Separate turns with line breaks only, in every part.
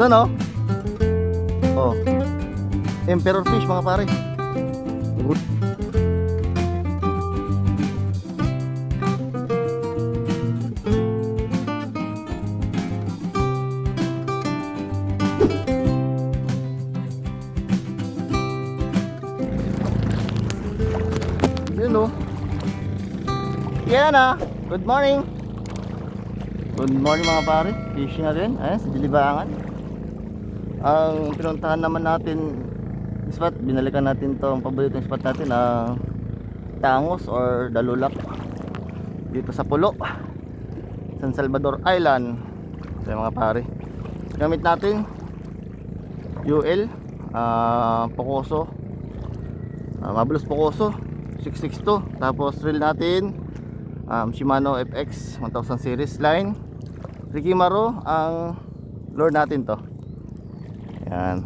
Saan oh? Oh. Emperor fish mga pare. Good. Yun. Yan ah. Good morning. Good morning mga pare. Fishing na rin. Ayan, sa Dilibangan. Ang pinuntahan naman natin spot, binalikan natin to ang paboritong spot natin ang Tangos or Dalulak. Dito sa Pulo San Salvador Island. So mga pare. Gamit natin UL ah Pocoso. Ah, Mabulos Pocoso 662 tapos reel natin um, Shimano FX 1000 series line. Ricky Maro ang lure natin to yan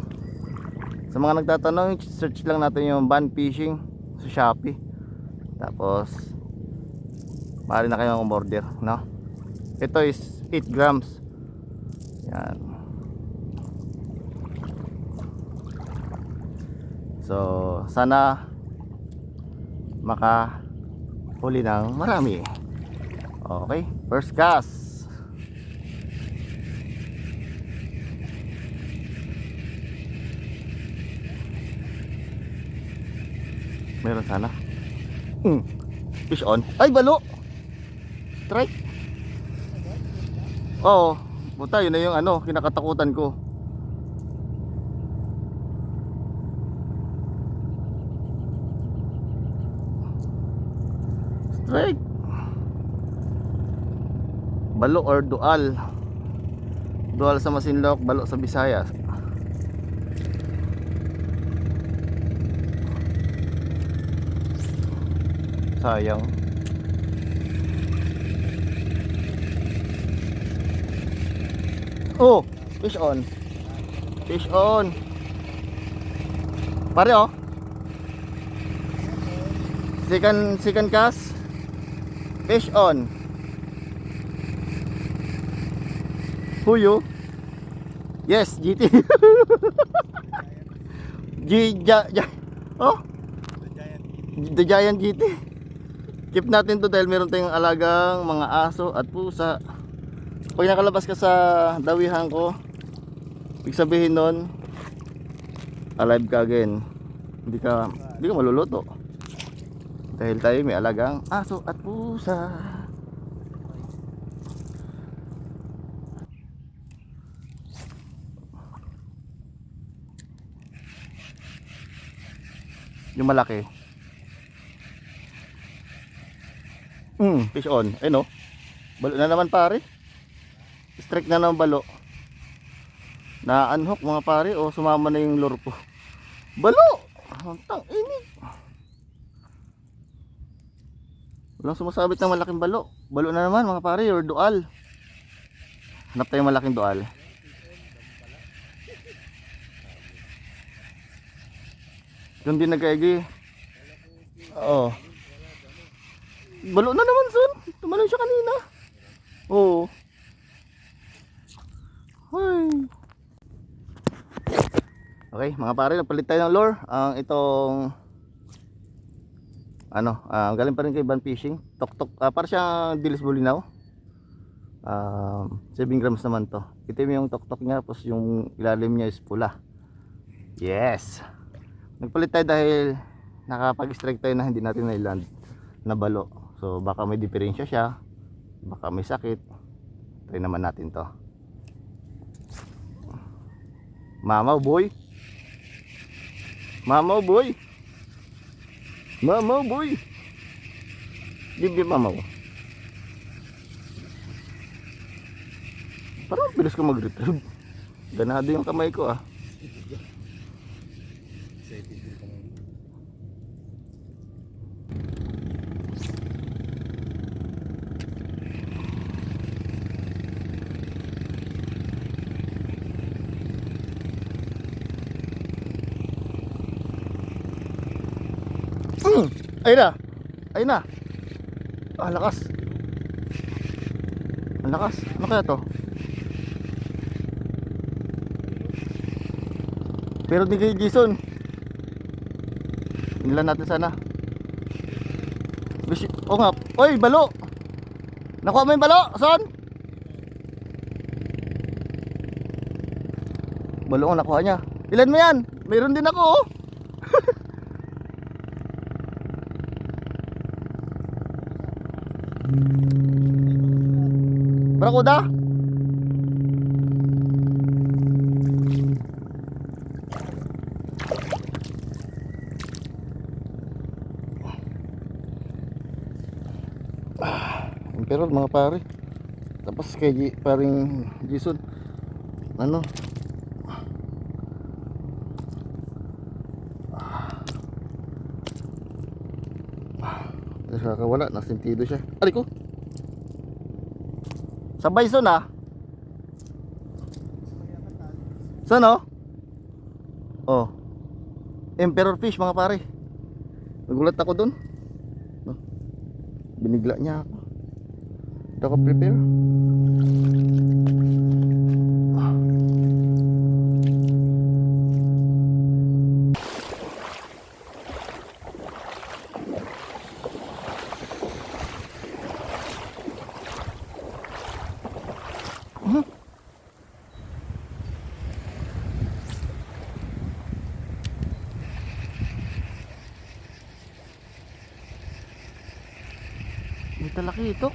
sa mga nagtatanong search lang natin yung ban fishing sa Shopee. Tapos maaari na kayong order no? Ito is 8 grams. Yan so sana maka huli ng marami. Okay first cast meron sana. Hmm. fish on. Ay balo! Strike! Oo. Buta yun na yung ano kinakatakutan ko. Strike! Balo or dual? Dual sa Masinloc balo sa Visayas sayang. Oh fish on. Fish on. Pare oh. Second second cast. Fish on. Who you? Yes GT G, ja, ja, oh. The Giant GT keep natin to dahil meron tayong alagang mga aso at pusa. Pag nakalabas ka sa dawihan ko ibig sabihin nun alive ka again. Hindi ka hindi ka maluluto. Dahil tayo may alagang aso at pusa. Yung malaki Hmm, fish on. Ayun oh. Balo na naman pare. Strike na naman balo. Na unhook mga pare o sumama na yung lure ko. Balo! Ang tang init. Walang sumasabit ng malaking balo. Balo na naman mga pare or dual. Hanap tayong malaking dual. Doon din nagkaigi. Oo. Balo na naman son. Tumalon siya kanina. Oo. Ay. Okay, mga pare, napalit tayo ng lure. Ang itong ano, ah, galing pa rin kay Van Fishing. Tok-tok, ah, para siyang dilis bulinaw. Um, 7 grams naman to. Itim yung tok-tok niya, tapos yung ilalim niya is pula. Yes. Nagpalit tayo dahil nakapag-strike tayo na hindi natin na-land na balo. So baka may diferensya siya, baka may sakit. Try naman natin to. Mamaw boy. Mamaw boy. Mamaw boy. Me mamaw. Parang bilis ko mag-retrieve. Ganado yung kamay ko ah. Mm, ayun na. Ayun na. Ah, lakas. Ang lakas. Ano kaya to? Meron din kay Jason. Inilan natin sana. Oh nga. Oy, balo. Nakuha mo yung balo, son? Balo ang nakuha niya. Ilan mo yan? Meron din ako, oh. Barakuda? Pero mga pare. Tapos kay G, paring Jason. Ano? Tapos kakawala, nasintido siya. Ari ko. Sa bison ah. Saan oh? Oh. Emperor fish mga pare. Nagulat ako dun. No? Binigla niya ako. Hindi ako prepare. May talaki ito.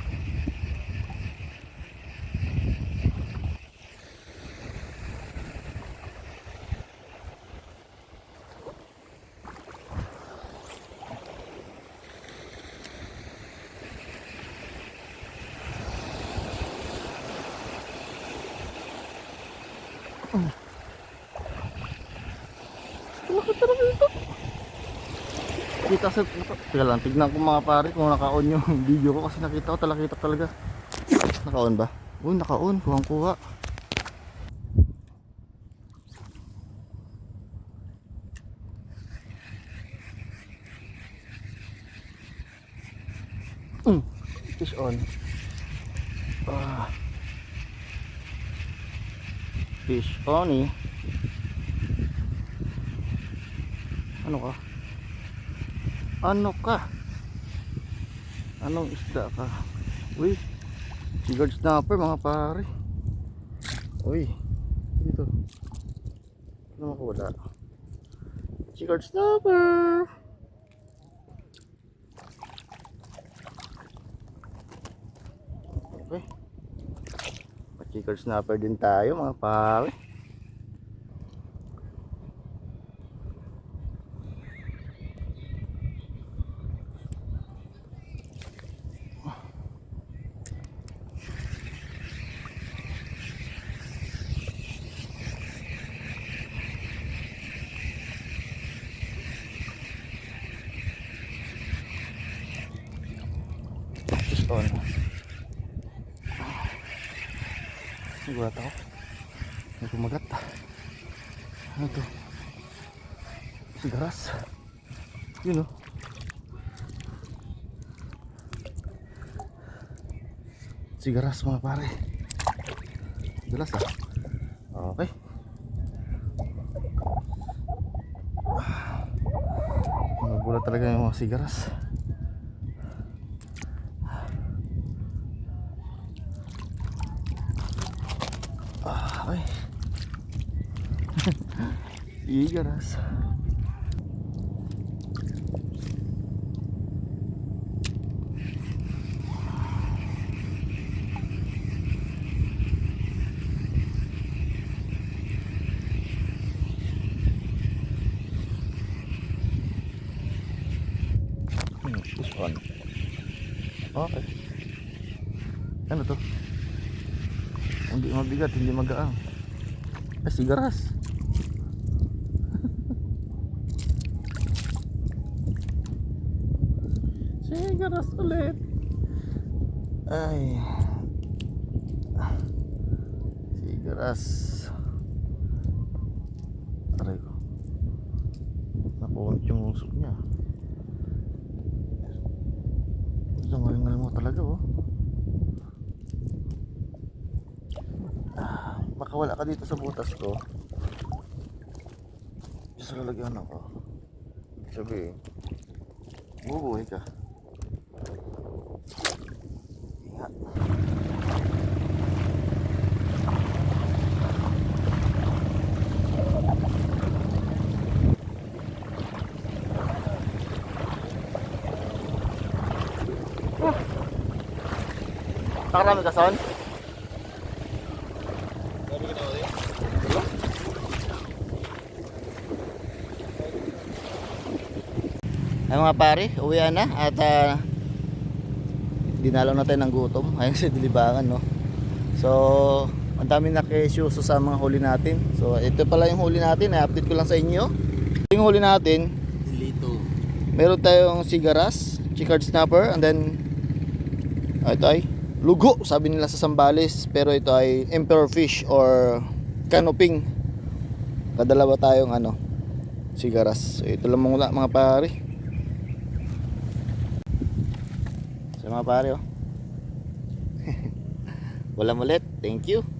Talaki talaga ito. Kita sa Teka lang, tignan ko mga pare kung naka-on yung video ko kasi nakita ko talaga kita talaga. Naka-on ba? Uy, naka-on. Kuhang kuha. Mm, fish on. Ah. Fish on eh. Ano ka? Ano ka? Anong isda ka? Uy, sigurd snapper mga pare. Uy, dito. Ano ako wala? Sigurd snapper. Okay. Sigurd snapper din tayo mga pare. On. Nagulat ako. May kumagat. Ano to? Sigaras. Yun o. Sigaras mga pare. Sigaras ah. Okay. Nagulat talaga yung mga sigaras. Ay. Igaras. Hmm, this one. Okay. Ano to? Hindi mabigat, hindi magaang. Ay, sigaras ulit. Ay. Sigaras. Aray ko. Napunit yung usok niya. Sangal-ngal mo talaga oh. baka wala ka dito sa butas ko sa lalagyan ako. Sabi, bubuhay ka. Ingat. Nakarami ka son? Ay mga pare, uwian na at uh, dinalaw na tayo ng gutom. Ayun sa dilibangan, no? So, ang dami na kesyuso sa mga huli natin. So, ito pala yung huli natin. I-update ko lang sa inyo. Yung huli natin,
Lito.
meron tayong sigaras, chicard snapper, and then, ah, ito ay lugo, sabi nila sa Sambales. Pero ito ay emperor fish or canoping. Kadalawa tayong ano, sigaras. So, ito lang muna mga pare. Mga pare, oh. Wala ulit. Thank you.